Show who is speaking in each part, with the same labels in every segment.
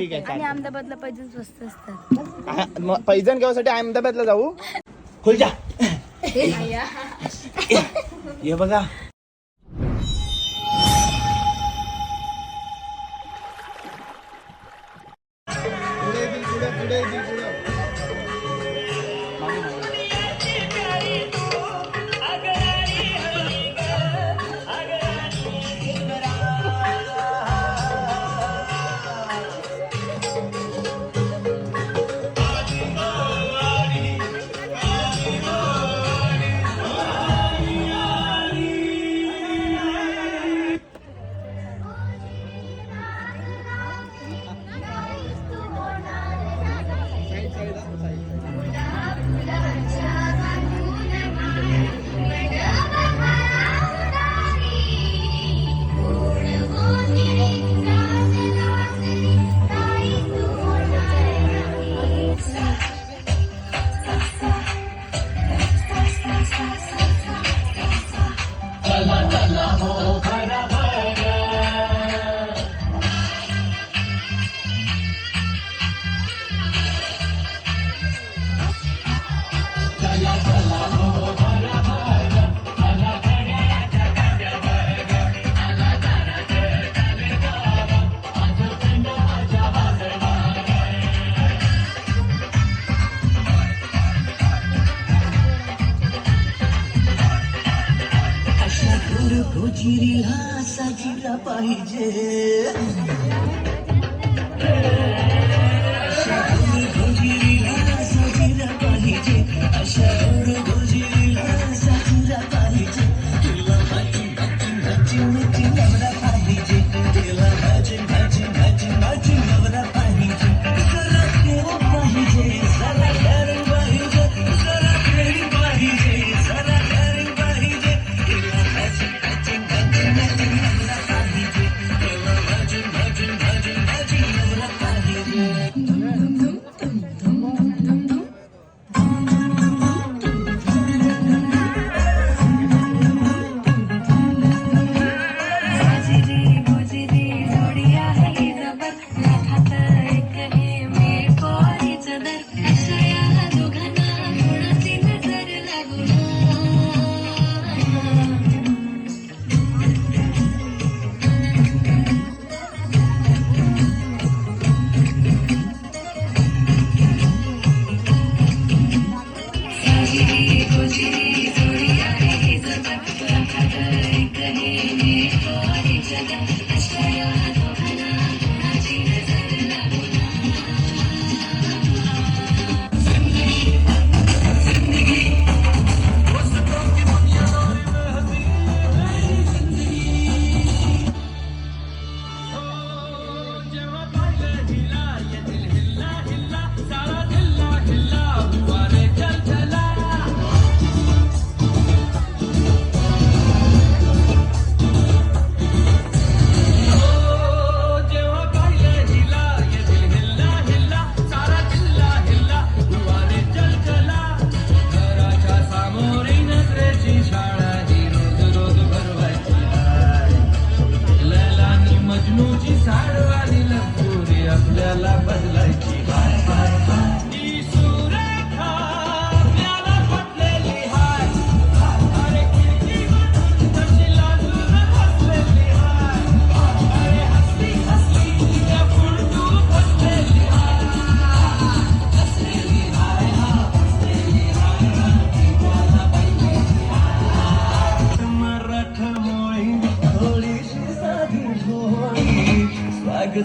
Speaker 1: ठीक आहे,
Speaker 2: अहमदाबादला पैजण स्वस्त असतात.
Speaker 1: अहमदाबादला जाऊ?
Speaker 3: खुलजा हे
Speaker 4: बघा.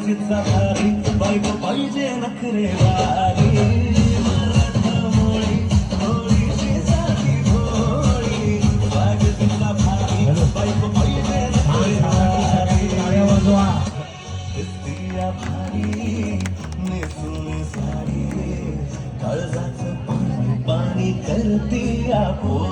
Speaker 4: तुझीचा भारीच बायको पाहिजे नखरे वारी मराठा मोळी होळीची झाली होळी तुझा भारीच बायको पाहिजे नखरे वारी भारी नेसून साडी काळजाचं पाणी पाणी करती आपण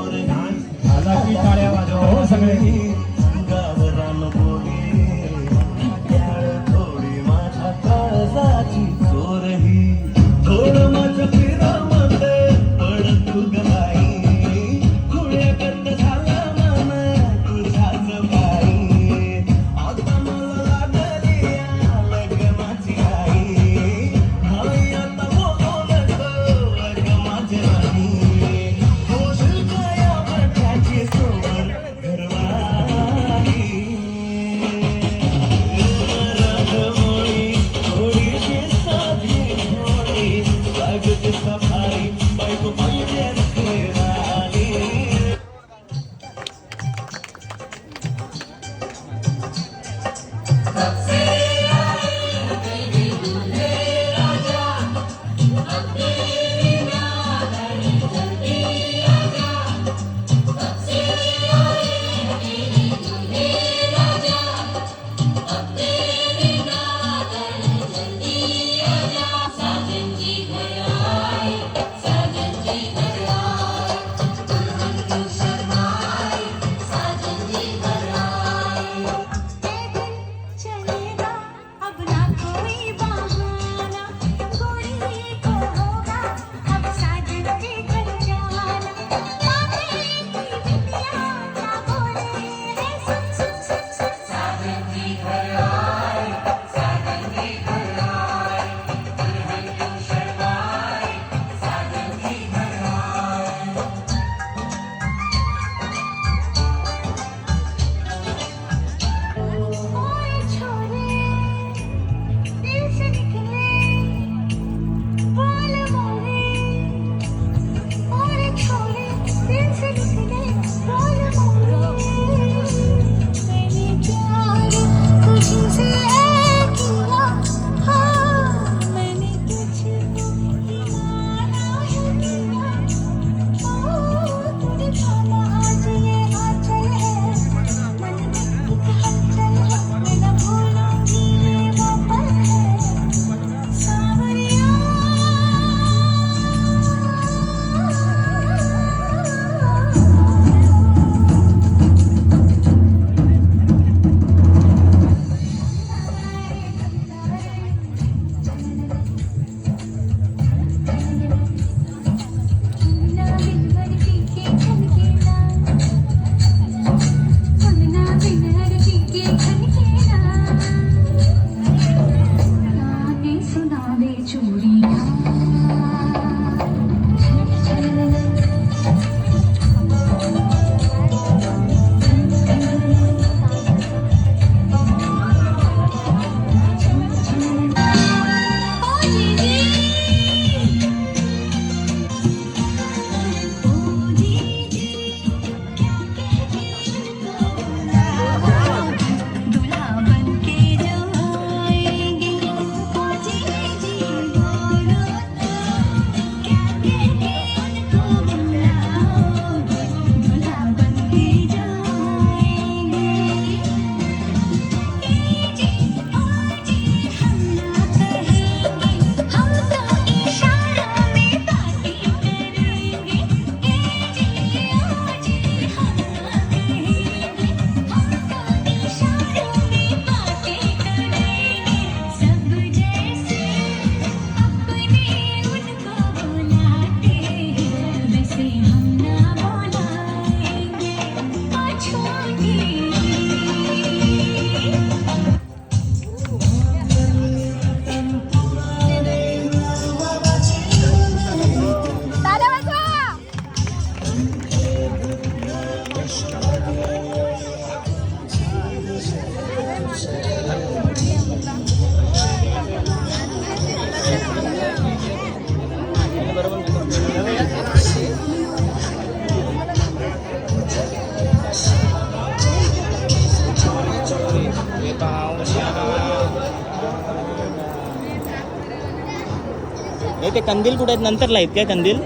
Speaker 4: ते
Speaker 1: कंदील कुठे आहेत? नंतर लाईत काय कंदील?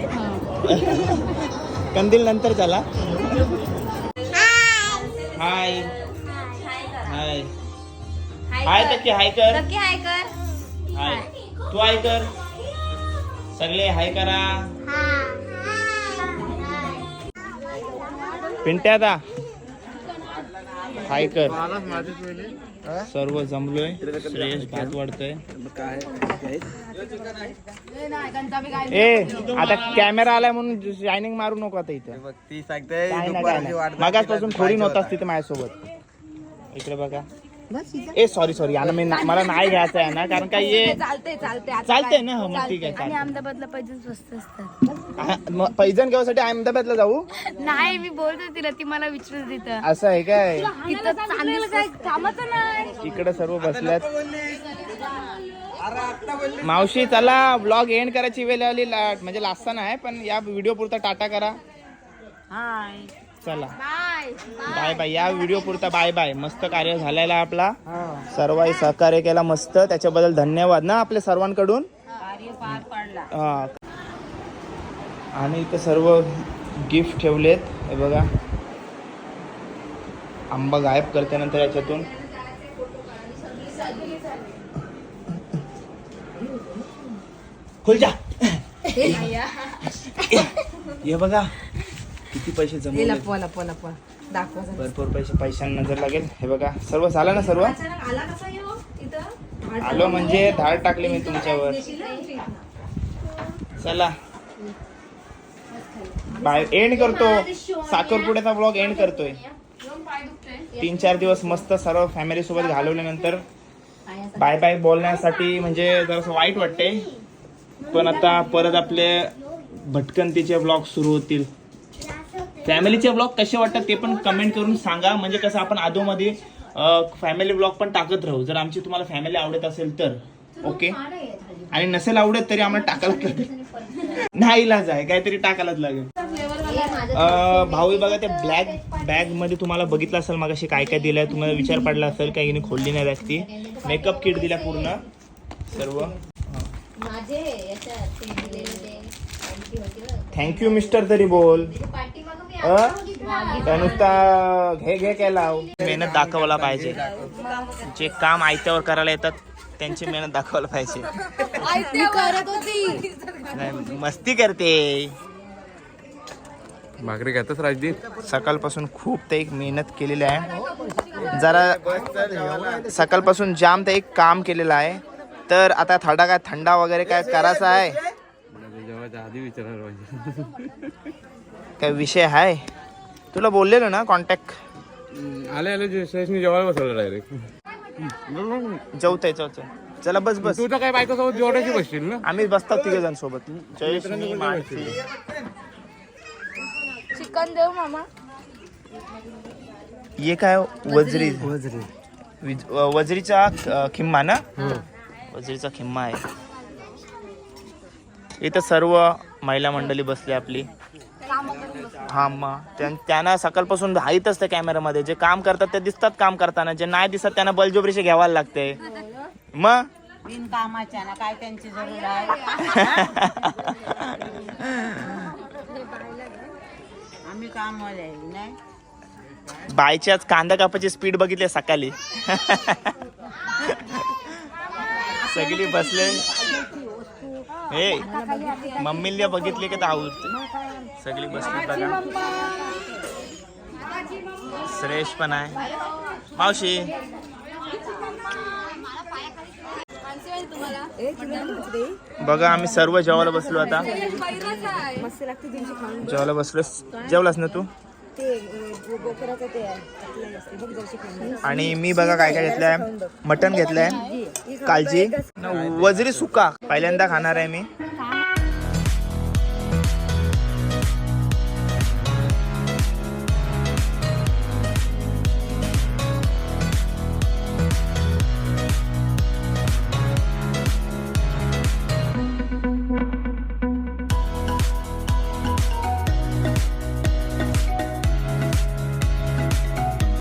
Speaker 1: कंदील नंतर चला. हाय हाय हाय तक्की हाय कर
Speaker 2: हाय
Speaker 1: तू हाय कर सगळे हाय करा. पिंट्यादा हाय कर. सर्व जमलोय. श्रेयस भात वाढतोय. ए आता कॅमेरा आलाय म्हणून शायनिंग मारू नको आता इथे.
Speaker 5: ती सांगते.
Speaker 1: मगाचपासून थोडी नव्हताच तिथे माझ्यासोबत. इकडे बघा. ए सॉरी सॉरी यानं मी ना- मला नाही घ्यायचं आहे ना कारण काय ये
Speaker 2: चालते चालते आता
Speaker 1: चालतंय
Speaker 2: काय?
Speaker 1: ना हो, मग ठीक आहे
Speaker 2: आणि
Speaker 1: चालतंय.
Speaker 2: अहमदाबादला पैजण स्वस्त असतात.
Speaker 1: हा, मग पैजण घेण्यासाठी अहमदाबादला जाऊ?
Speaker 2: नाही मी बोलतो तिला ती मला विचारत तिथं
Speaker 1: असं आहे काय?
Speaker 2: तिथं चांगलं काय? कामाचं नाही.
Speaker 1: इकडे सर्व बसल्यात. मावशी चला ब्लॉग एंड करायची वेळ आली. ला- म्हणजे लास्ता नाही पण या व्हिडिओ पुरता टाटा करा. चला.
Speaker 2: बाय
Speaker 1: बाय बाय या व्हिडिओ पुरता बाय बाय मस्त कार्य झालेला आहे आपला. सर्व सहकार्य केला मस्त. त्याच्याबद्दल धन्यवाद ना आपल्या सर्वांकडून? हा. आणि इथं सर्व गिफ्ट ठेवलेत. हे बघा. आंबा गायब करते नंतर याच्यातून. खुल जा. हे बघा. किती पैसे जमवले?
Speaker 2: लपवा लपवा लपवा. दाखवा जरा.
Speaker 1: भरपूर पैसे पैशांना जर लागेल. हे बघा सर्व झालं ना सर्व?
Speaker 2: अचानक आला कसा येऊ इथं?
Speaker 1: आलो म्हणजे धाड टाकली मी तुमच्यावर. चला. बाय एंड करतो. साखरपुड्याचा ब्लॉग एंड करतोय. तीन चार दिवस मस्त सर्व फॅमिली सोबत घालवल्यानंतर बाय बाय बोलण्यासाठी म्हणजे जरासं वाईट वाटते पण आता परत आपले भटकंतीचे ब्लॉग सुरू होतील. फॅमिलीचे ब्लॉग कसे वाटतात ते पण कमेंट करून सांगा. म्हणजे कसं आपण आधोमध्ये फॅमिली ब्लॉग पण टाकत राहू. जर आमची तुम्हाला फॅमिली आवडत असेल तर. ओके आणि नसेल आवडत तरी आम्हाला टाकायलाच लागेल. नाही इलाज आहे काहीतरी टाकायलाच लागेल. भाऊ बघा ते ब्लॅक बॅगमध्ये तुम्हाला बघितलं असेल मग काय काय दिलंय. तुम्हाला विचार पडला असेल काही हिने खोलली नाही बॅग ती. मेकअप किट दिल्या पूर्ण. सर्व. थँक्यू मिस्टर तरी बोल.
Speaker 5: पाठीमागं मी
Speaker 1: अं? का नुसता घे घे केला मेहनत दाखवायला पाहिजे. जे काम आयत्यावर करायला येतात त्यांची मेहनत दाखवायला पाहिजे. मस्ती करते.
Speaker 6: भाकरी घेतच राजदीप?
Speaker 1: सकाळपासून खूप ते एक मेहनत केलेली आहे. जरा सकाळपासून जाम ते एक काम केलेलं आहे. तर आता थोडा काय थंडा वगैरे काय करायचा आहे?
Speaker 6: जेव्हा आधी विचारायला पाहिजे.
Speaker 1: काय विषय आहे तुला बोललेलो ना कॉन्टॅक्ट
Speaker 6: आले आले जयेशनी जेवायला बसवलं डायरेक्ट
Speaker 1: जेवतंय जेवतंय. चला बस बस.
Speaker 6: तू तर काय बायको सोबत जेवढ्याची बसशील ना?
Speaker 1: आम्ही बसतात तिघ जण सोबत जयेश.
Speaker 2: चिकन देऊ मामा?
Speaker 1: ये काय वजरी? विज- व- वजरीचा खिम्मा ना? वजरीचा खिम्मा आहे. इथं सर्व महिला मंडळी बसली आपली. हा मग त्यां- त्यांना सकाळपासून हाईतच त्या कॅमेऱ्यामध्ये जे काम करतात ते दिसतात काम करताना. जे नाही दिसत त्यांना बलजोबरीशी घ्यावायला लागते. मग?
Speaker 7: बिनकामाच्या ना काय त्यांची जरूर आहे. आम्ही काम नाही?
Speaker 1: बायच्याच कांदा कापाची स्पीड बघितली सकाळी. सगळी बसले. हे मम्मीला बघितले की आवडते सगळी बसली बघा. श्रेष पण आहे. मावशी. बघा आम्ही सर्व जेवायला बसलो आता. जेवायला बसलो जेवलास ना तू? आणि मी बघा काय काय घेतलंय. मटन घेतलंय. काळजी. वजरी सुका. पहिल्यांदा खाणार आहे मी.